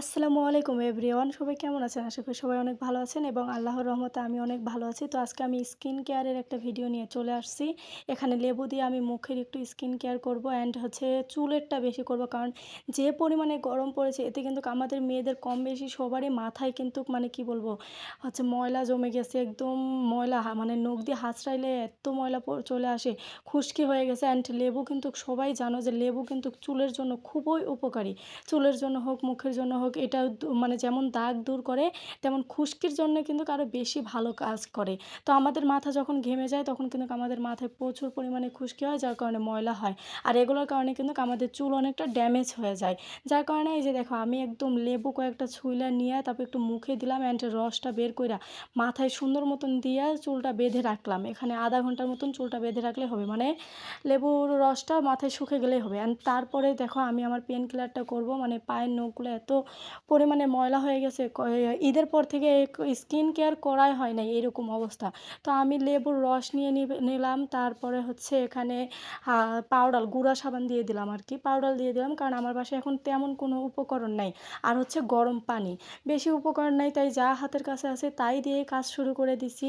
আসসালামু আলাইকুম এভরিওয়ান, সবাই কেমন আছেন? আশা করি সবাই অনেক ভালো আছেন এবং আল্লাহর রহমতে আমি অনেক ভালো আছি। তো আজকে আমি স্কিন কেয়ারের একটা ভিডিও নিয়ে চলে আসছি। এখানে লেবু দিয়ে আমি মুখের একটু স্কিন কেয়ার করব অ্যান্ড হচ্ছে চুলেরটা বেশি করব কারণ যে পরিমাণে গরম পড়েছে, এতে কিন্তু আমাদের মেয়েদের কম বেশি সবারই মাথায় কিন্তু মানে কি বলব, হচ্ছে ময়লা জমে গেছে, একদম ময়লা মানে নখ দিয়ে হাঁচড়াইলে এত ময়লা চলে আসে, খুশকি হয়ে গেছে অ্যান্ড লেবু কিন্তু সবাই জানো যে লেবু কিন্তু চুলের জন্য খুবই উপকারী। চুলের জন্য হোক, মুখের জন্য হোক এটা মানে যেমন দাগ দূর করে, তেমন খুশকির জন্য কিন্তু আরও বেশি ভালো কাজ করে। তো আমাদের মাথা যখন ঘেমে যায়, তখন কিন্তু আমাদের মাথায় প্রচুর পরিমাণে খুশকি হয়, যার কারণে ময়লা হয়। আর এগুলোর কারণে কিন্তু আমাদের চুল অনেকটা ড্যামেজ হয়ে যায়। যার কারণে এই যে দেখো, আমি একদম লেবু কয়েকটা ছুইলা নিয়ে তারপর একটু মুখে দিলাম অ্যান্ড রসটা বের কইরা মাথায় সুন্দর মতন দিয়ে চুলটা বেঁধে রাখলাম। এখানে আধা ঘণ্টার মতন চুলটা বেঁধে রাখলে হবে মানে লেবুর রসটা মাথায় শুকে গেলেই হবে। অ্যান্ড তারপরে দেখো, আমি আমার পেন কিলারটা করব মানে পায়ের নখগুলো এত পরিমাণে ময়লা হয়ে গেছে ঈদের পর থেকে স্কিন কেয়ার করাই হয় নাই এরকম অবস্থা। তো আমি লেবুর রস নিয়ে নিলাম, তারপরে হচ্ছে এখানে পাউডার, গুঁড়া সাবান দিয়ে দিলাম আর কি পাউডার দিয়ে দিলাম, কারণ আমার বাসায় এখন তেমন কোনো উপকরণ নাই। আর হচ্ছে গরম পানি। বেশি উপকরণ নাই, তাই যা হাতের কাছে আছে তাই দিয়ে কাজ শুরু করে দিছি।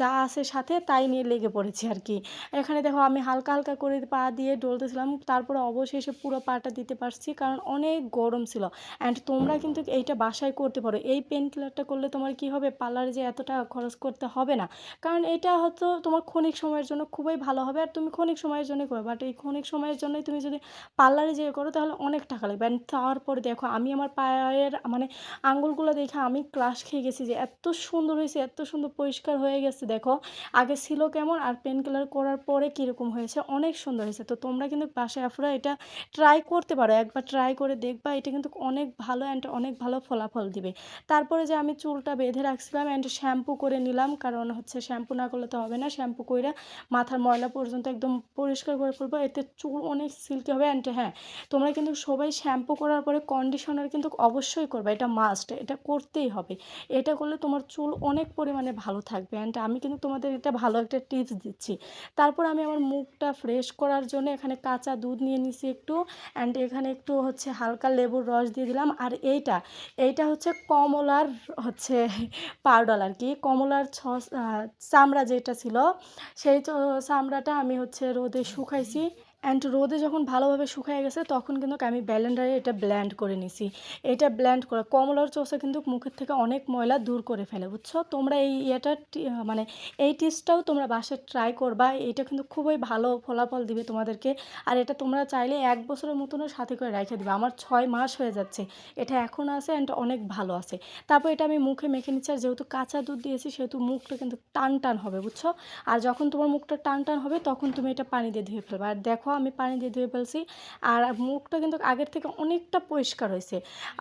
যা আছে সাথে তাই নিয়ে লেগে পড়েছি আর কি এখানে দেখো আমি হালকা হালকা করে পা দিয়ে ডলতেছিলাম, তারপরে অবশেষে পুরো পাটা দিতে পারছি, কারণ অনেক গরম ছিল। অ্যান্ড তোমরা কিন্তু এইটা বাসায় করতে পারো। এই পেন কিলারটা করলে তোমার কি হবে? পার্লারে যে এত টাকা খরচ করতে হবে না। কারণ এটা হয়তো তোমার ক্ষণিক সময়ের জন্য খুবই ভালো হবে আর তুমি ক্ষণিক সময়ের জন্য করো বাট এই ক্ষণিক সময়ের জন্যই তুমি যদি পার্লারে যেয়ে করো তাহলে অনেক টাকা লাগবে। অ্যান্ড তারপরে দেখো, আমি আমার পায়ের মানে আঙুলগুলো দেখে আমি ক্লাস খেয়ে গেছি যে এত সুন্দর হয়েছে, এত সুন্দর পরিষ্কার হয়ে গেছে। দেখো, আগে ছিল কেমন আর পেন কিলার করার পরে কীরকম হয়েছে? অনেক সুন্দর হয়েছে। তো তোমরা কিন্তু বাসায় আফরা এটা ট্রাই করতে পারো। একবার ট্রাই করে দেখবা, এটা কিন্তু অনেক ভালো অনেক ভালো ফলাফল দিবে। তারপরে যে আমি চুলটা বেঁধে রাখছিলাম অ্যান্ড শ্যাম্পু করে নিলাম, কারণ হচ্ছে শ্যাম্পু না করলে তো হবে না। শ্যাম্পু করে মাথার ময়লা পর্যন্ত একদম পরিষ্কার করে ফেলব, এতে চুল অনেক সিল্কি হবে অ্যান্ড হ্যাঁ তোমরা কিন্তু সবাই শ্যাম্পু করার পরে কন্ডিশনার কিন্তু অবশ্যই করবে, এটা মাস্ট এটা করতেই হবে। এটা করলে তোমার চুল অনেক পরিমাণে ভালো থাকবে অ্যান্ড আমি কিন্তু তোমাদের এটা ভালো একটা টিপস দিচ্ছি। তারপর আমি আমার মুখটা ফ্রেশ করার জন্য এখানে কাঁচা দুধ নিয়ে নিছি একটু অ্যান্ড এখানে একটু হচ্ছে হালকা লেবুর রস দিয়ে দিলাম, আর এইটা এইটা হচ্ছে কমলার হচ্ছে পাউডার আর কি কমলার ছ চামড়া যেটা ছিল, সেই চামড়াটা আমি হচ্ছে রোদে শুকাইছি। অ্যান্ড রোদে যখন ভালোভাবে শুকিয়ে গেছে, তখন কিন্তু আমি ব্যালেন্ডারে এটা ব্ল্যান্ড করে নিছি। এটা ব্ল্যান্ড করে, কমলার চোষা কিন্তু মুখের থেকে অনেক ময়লা দূর করে ফেলে, বুঝছ? তোমরা এই ইয়েটা মানে এই টিপসটাও তোমরা বাসায় ট্রাই করবা, এটা কিন্তু খুবই ভালো ফলাফল দিবে তোমাদেরকে। আর এটা তোমরা চাইলে এক বছরের মতনও সাথে করে রেখে দিবে। আমার ছয় মাস হয়ে যাচ্ছে, এটা এখন আছে অ্যান্ড অনেক ভালো আছে। তারপর এটা আমি মুখে মেখে নিচ্ছি, আর যেহেতু কাঁচা দুধ দিয়েছি, সেহেতু মুখটা কিন্তু টান টান হবে, বুঝছ? আর যখন তোমার মুখটা টান টান হবে, তখন তুমি এটা পানি দিয়ে ধুয়ে ফেলবে। আর দেখো আমি পানি দিয়ে ধুয়ে ফেলছি। আর মুখটা কিন্তু আগের থেকে অনেকটা পরিষ্কার হয়েছে।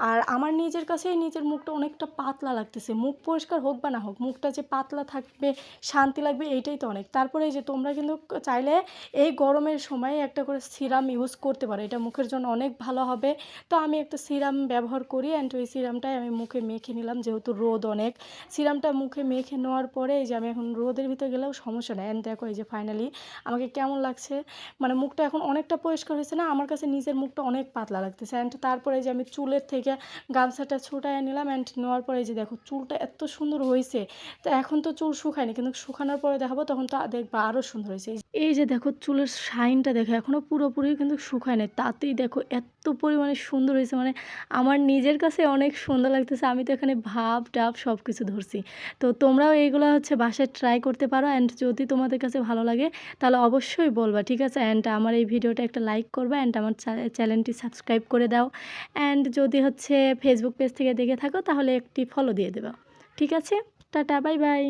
আর আমার নিজের কাছেই নিজের মুখটা অনেকটা পাতলা লাগতেছে। মুখ পরিষ্কার হোক বা না হোক, মুখটা যে পাতলা থাকবে, শান্তি লাগবে, এইটাই তো অনেক। তারপরে এই যে তোমরা কিন্তু চাইলে এই গরমের সময় একটা করে সিরাম ইউজ করতে পারো। এটা মুখের জন্য অনেক ভালো হবে। তো আমি একটা সিরাম ব্যবহার করি অ্যান্ড ওই সিরামটাই আমি মুখে মেখে নিলাম, যেহেতু রোদ অনেক। সিরামটা মুখে মেখে নেওয়ার পরে এই যে আমি এখন রোদের ভিতরে গেলেও সমস্যা নেই। অ্যান্ড দেখো এই যে ফাইনালি আমাকে কেমন লাগছে? মানে মুখটা এখন অনেকটা পরিষ্কার হয়েছে না? আমার কাছে নিজের মুখটা অনেক পাতলা লাগতেছে। অ্যান্ড তারপরে যে আমি চুলের থেকে গামছাটা ছুটায় নিলাম অ্যান্ড নেওয়ার পরে যে দেখো চুলটা এত সুন্দর হয়েছে। তো এখন তো চুল শুকায়নি, কিন্তু শুকানোর পরে দেখাবো, তখন তো দেখবা আরও সুন্দর হয়েছে। এই যে দেখো চুলের শাইনটা দেখো এখনও পুরোপুরি কিন্তু শুকায় নাই। তাতেই দেখো এত পরিমাণে সুন্দর হয়েছে মানে আমার নিজের কাছে অনেক সুন্দর লাগতেছে। আমি তো এখানে ভাব টাব সব কিছু ধরছি। তো তোমরাও এইগুলো হচ্ছে বাসায় ট্রাই করতে পারো অ্যান্ড যদি তোমাদের কাছে ভালো লাগে, তাহলে অবশ্যই বলবা, ঠিক আছে? অ্যান্ড আমার এই ভিডিওটা একটা লাইক করবা অ্যান্ড আমার চ্যানেলটি সাবস্ক্রাইব করে দাও। অ্যান্ড যদি হচ্ছে ফেসবুক পেজ থেকে দেখে থাকো, তাহলে একটি ফলো দিয়ে দেবা। ঠিক আছে? Tata bye bye